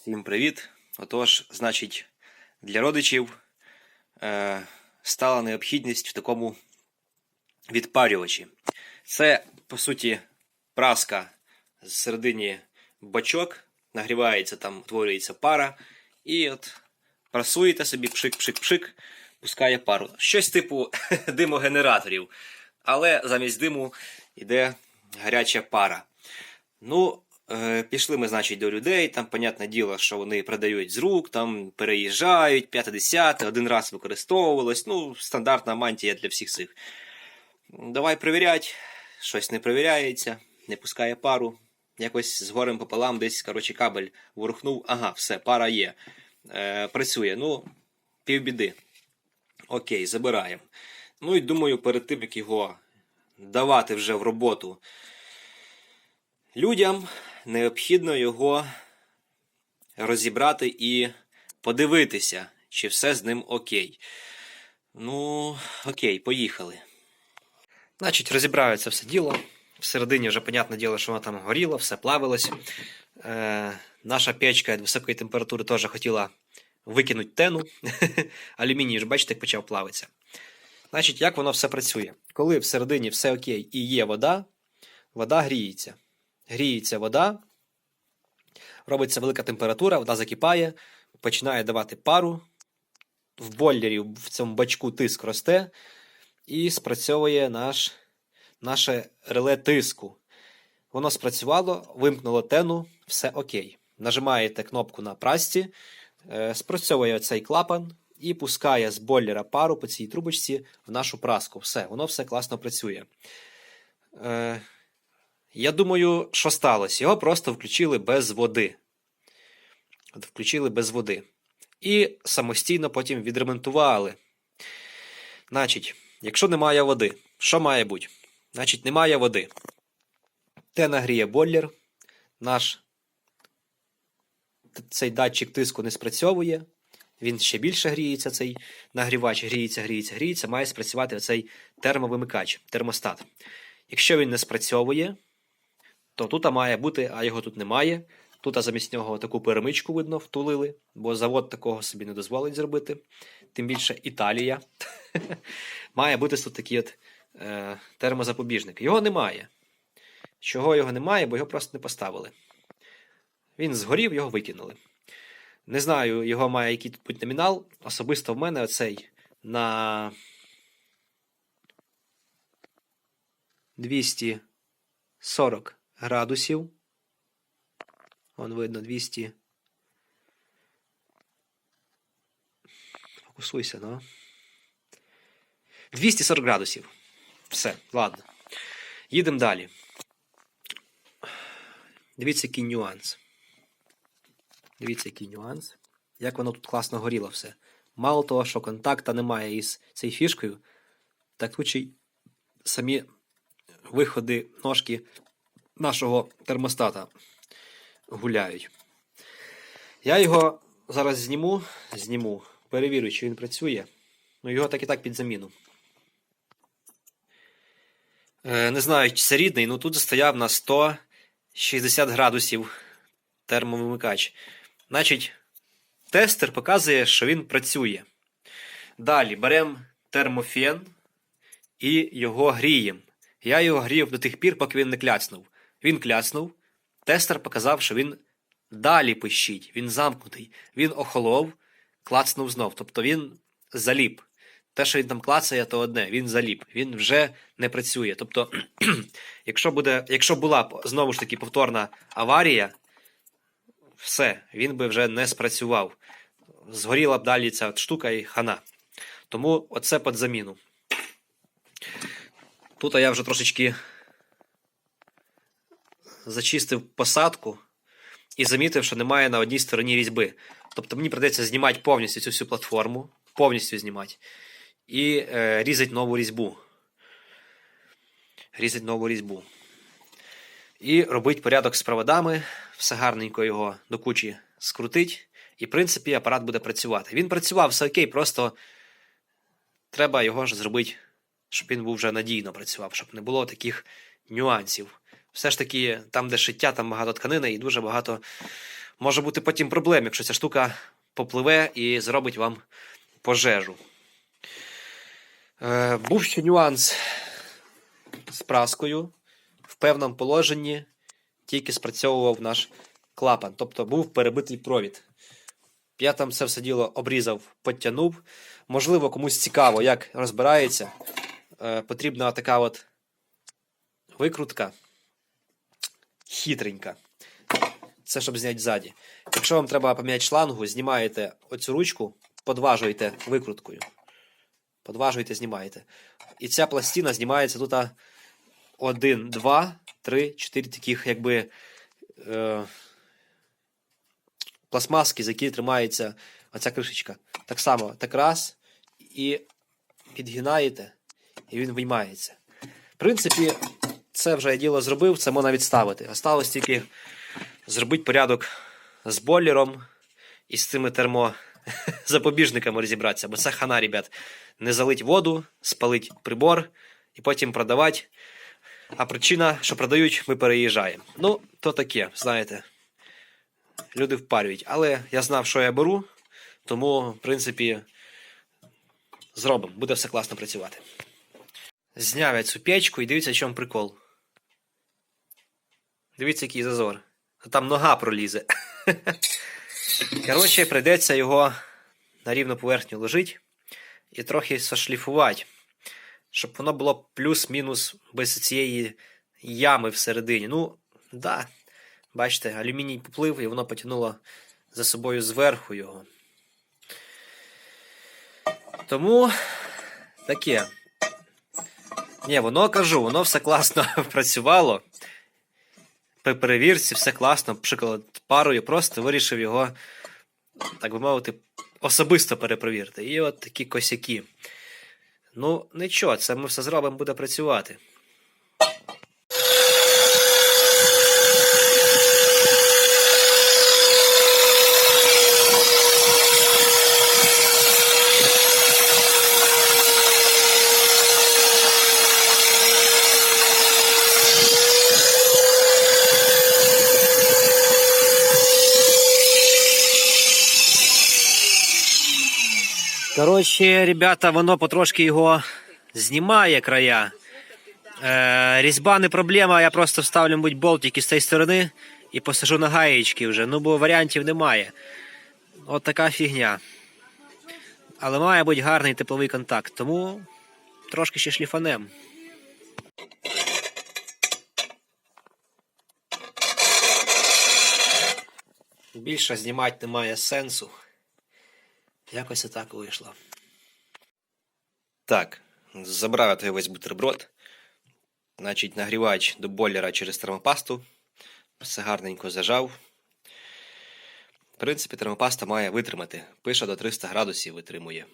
Всім привіт! Отож, значить, для родичів е, стала необхідність в такому відпарювачі. Це, по суті, праска з середині бачок, нагрівається, там утворюється пара, і от прасуєте собі пшик-пшик-пшик, пускає пару. Щось типу димогенераторів, але замість диму йде гаряча пара. Ну, пішли ми, значить, до людей. Там, понятне діло, що вони продають з рук, там переїжджають, 50 один раз використовувалось. Ну, стандартна мантія для всіх цих. Давай перевірять, щось не перевіряється, не пускає пару. Якось з горем пополам десь, коротше, кабель ворухнув. Ага, все, пара є. Е, працює. Ну, півбіди. Окей, забираємо. Ну і думаю, перед тим, як його давати вже в роботу людям, необхідно його розібрати і подивитися, чи все з ним окей. Ну, окей, поїхали. Значить, розібраю це все діло. Всередині вже, понятне діло, що воно там горіло, все плавилось. Е, наша печка від високої температури теж хотіла викинути тену. Алюміній, ж бачите, як почав плавитися. Значить, як воно все працює? Коли всередині все окей і є вода, вода гріється. Гріється вода, робиться велика температура, вода закипає, починає давати пару. В бойлері в цьому бачку тиск росте і спрацьовує наш, наше реле тиску. Воно спрацювало, вимкнуло тену, все окей. Нажимаєте кнопку на прасці, е, спрацьовує цей клапан і пускає з бойлера пару по цій трубочці в нашу праску. Все, воно все класно працює. Я думаю, що сталося? Його просто включили без води. От Включили без води. І самостійно потім відремонтували. Значить, якщо немає води, що має бути? Значить, немає води. Те нагріє бойлер, наш цей датчик тиску не спрацьовує. Він ще більше гріється, цей нагрівач, гріється, гріється, гріється, має спрацювати оцей термовимикач, термостат. Якщо він не спрацьовує, то тут має бути, а його тут немає. Тут замість нього таку перемичку, видно, втулили, бо завод такого собі не дозволить зробити. Тим більше Італія. має бути тут такий от е, термозапобіжник. Його немає. Чого його немає, бо його просто не поставили. Він згорів, його викинули. Не знаю, його має який тут бути номінал. Особисто в мене оцей на 240 градусів. Вон видно 200. Фокусуйся, ну. 240 градусів. Все, ладно. Їдемо далі. Дивіться, який нюанс. Дивіться, який нюанс. Як воно тут класно горіло все. Мало того, що контакта немає із цією фішкою, так тут ще й самі виходи ножки нашого термостата гуляють. Я його зараз зніму, зніму, перевірю, чи він працює. Ну, його так і так під заміну. Е, не знаю, чи це рідний, ну тут стояв на 160 градусів термовимикач. Значить, тестер показує, що він працює. Далі беремо термофен і його гріємо. Я його грів до тих пір, поки він не кляцнув. Він кляцнув. Тестер показав, що він далі пищить, він замкнутий. Він охолов, клацнув знов. Тобто він заліп. Те, що він там клацає, то одне, він заліп, він вже не працює. Тобто, якщо буде, якщо була знову ж таки повторна аварія, все, він би вже не спрацював. Згоріла б далі ця штука і хана. Тому оце під заміну. Тут я вже трошечки зачистив посадку і замітив, що немає на одній стороні різьби. Тобто мені придеться знімати повністю цю всю платформу, повністю знімати, і е, різати нову різьбу. Різати нову різьбу. І робити порядок з проводами, все гарненько його до кучі скрутить. І, в принципі, апарат буде працювати. Він працював все окей, просто треба його ж зробити, щоб він був вже надійно працював, щоб не було таких нюансів. Все ж таки, там, де шиття, там багато тканини і дуже багато може бути потім проблем, якщо ця штука попливе і зробить вам пожежу. Е, був ще нюанс з праскою. В певному положенні тільки спрацьовував наш клапан, тобто був перебитий провід. Я там це все діло обрізав, підтягнув. Можливо, комусь цікаво, як розбирається. Е, потрібна така от викрутка хитренька. Це щоб зняти ззаді. Якщо вам треба поміняти шлангу, знімаєте оцю ручку, подважуєте викруткою. Подважуєте, знімаєте. І ця пластина знімається тут один, два, три, чотири таких, якби. Е, пластмаски, за які тримається оця кришечка. Так само, так раз, і підгинаєте, і він виймається. В принципі, це вже я діло зробив, це можна відставити. Осталось тільки зробити порядок з бойлером і з цими термозапобіжниками розібратися. Бо це хана, ребят. Не залить воду, спалить прибор і потім продавати. А причина, що продають, ми переїжджаємо. Ну, то таке, знаєте. Люди впарюють. Але я знав, що я беру, тому, в принципі, зробимо. Буде все класно працювати. Зняв я цю печку і дивіться, чому прикол. Дивіться, який зазор. Там нога пролізе. Коротше, прийдеться його на рівну поверхню ложити і трохи сошліфувати, щоб воно було плюс-мінус без цієї ями всередині. Ну, да, бачите, алюміній поплив і воно потягнуло за собою зверху його. Тому таке. Ні, воно кажу, воно все класно працювало. При перевірці все класно, приклад парою, просто вирішив його, так би мовити, особисто перепровірити. І от такі косяки. Ну, нічого, це ми все зробимо, буде працювати. Коротше, ребята, воно потрошки його знімає края. Е, різьба не проблема, я просто вставлю, мабуть, болтики з цієї сторони і посажу на гаєчки вже. Ну, бо варіантів немає. От така фігня. Але має бути гарний тепловий контакт, тому трошки ще шліфанем. Більше знімати немає сенсу. Якось отак вийшло. Так, забрав я той весь бутерброд. Значить, нагрівач до бойлера через термопасту. Все гарненько зажав. В принципі, термопаста має витримати. Пише до 300 градусів витримує.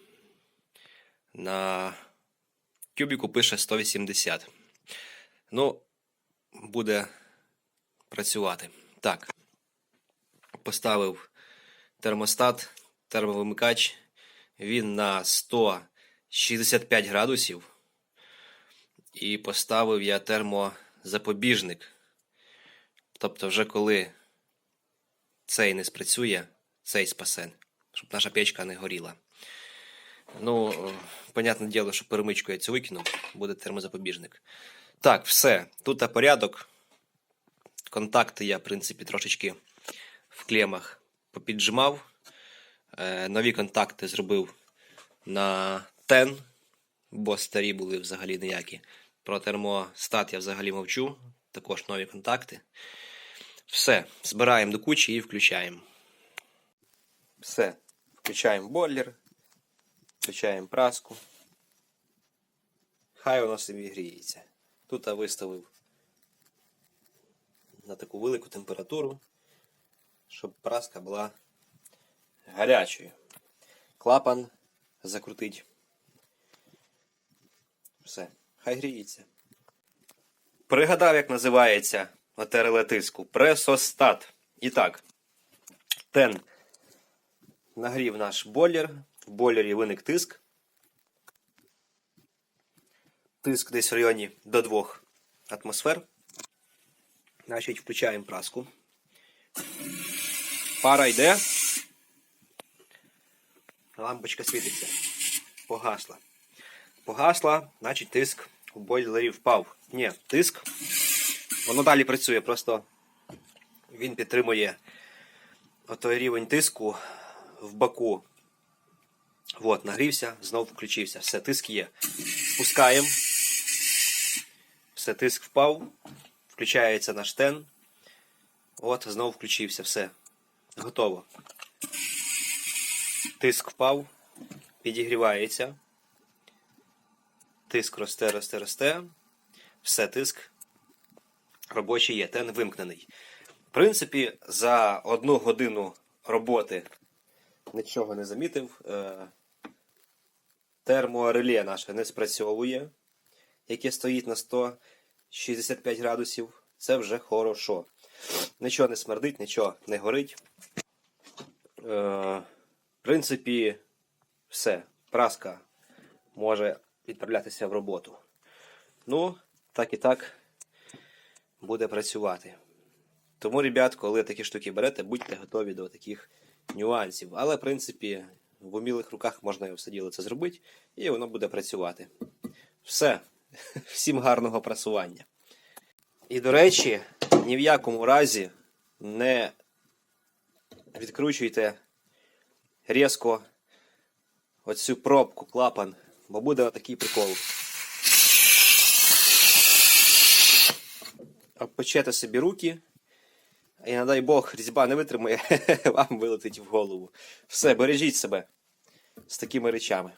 На тюбіку пише 180. Ну, буде працювати. Так. Поставив термостат термовимикач, він на 165 градусів. І поставив я термозапобіжник. Тобто, вже коли цей не спрацює, цей спасен, щоб наша печка не горіла. Ну, понятне діло, що перемичку я цю викину, буде термозапобіжник. Так, все. Тут порядок. Контакти я, в принципі, трошечки в клемах попіджимав. Е, нові контакти зробив на TEN, бо старі були взагалі ніякі. Про термостат я взагалі мовчу. Також нові контакти. Все, збираємо до кучі і включаємо. Все. Включаємо бойлер, включаємо праску. Хай воно собі гріється. Тут я виставив на таку велику температуру, щоб праска була гарячою. Клапан закрутить. Все, хай гріється. Пригадав, як називається оте тиску. Пресостат. І так, тен нагрів наш бойлер. В бойлері виник тиск. Тиск десь в районі до 2 атмосфер. Значить, включаємо праску. Пара йде. Лампочка світиться. Погасла. Погасла, значить тиск у бойлері впав. Ні, тиск. Воно далі працює, просто він підтримує отой рівень тиску в баку. От, нагрівся, знов включився. Все, тиск є. Спускаємо. Все, тиск впав. Включається наш тен. От, знов включився. Все. Готово. Тиск впав. Підігрівається. Тиск росте, росте, росте. Все, тиск робочий є, тен вимкнений. В принципі, за одну годину роботи нічого не замітив. Е, Термореле наше не спрацьовує, яке стоїть на 165 градусів. Це вже хорошо. Нічого не смердить, нічого не горить. Принципі, все. Праска може відправлятися в роботу. Ну, так і так буде працювати. Тому, ребят, коли такі штуки берете, будьте готові до таких нюансів. Але, в принципі, в умілих руках можна все діло це зробити, і воно буде працювати. Все. Всім гарного прасування. І, до речі, ні в якому разі не відкручуйте різко оцю пробку, клапан, бо буде отакий прикол. Обпечете собі руки, і, не дай Бог, різьба не витримає, вам вилетить в голову. Все, бережіть себе з такими речами.